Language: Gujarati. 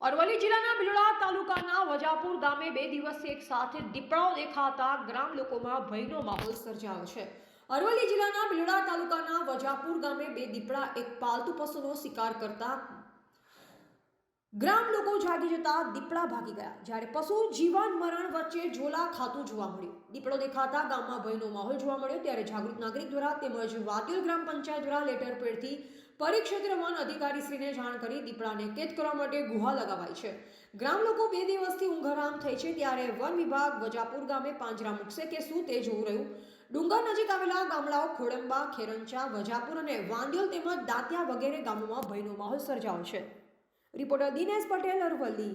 અરવલ્લી જિલ્લાના બિલોડા તાલુકાના વજાપુર ગામે બે દિવસથી એક સાથે દીપડાઓ દેખાતા ગ્રામ લોકોમાં ભયનો માહોલ સર્જાયો છે. અરવલ્લી જિલ્લાના બિલોડા તાલુકાના વજાપુર ગામે બે દીપડા એક પાલતુ પશુનો શિકાર કરતા ગ્રામ લોકો જાગી જતા દીપડા ભાગી ગયા, જ્યારે પશુ જીવન મરણ વચ્ચે ઝોલા ખાતું જોવા મળ્યું. દીપડો દેખાતા ગામમાં ભયનો માહોલ જોવા મળ્યો, ત્યારે જાગૃત નાગરિક દ્વારા તેમજ વાતિલ ગ્રામ પંચાયત દ્વારા લેટર પેડથી પરિક્ષેત્ર વન અધિકારીશ્રીને જાણ કરી દીપડાને કેદ કરવા માટે ગુહા લગાવાઈ છે. ગ્રામ લોકો બે દિવસથી ઉંઘરામ થઈ છે ત્યારે વન વિભાગ વજાપુર ગામે પાંજરા મૂકશે કે શું તે જોવું રહ્યું? ડુંગર નજીક આવેલા ગામડાઓ ખોડંબા, ખેરંચા, વજાપુર અને વાંદિયોલ તેમજ દાંતિયા વગેરે ગામોમાં ભયનો માહોલ સર્જાયો છે. રિપોર્ટર દિનેશ પટેલ અરવલ્લી.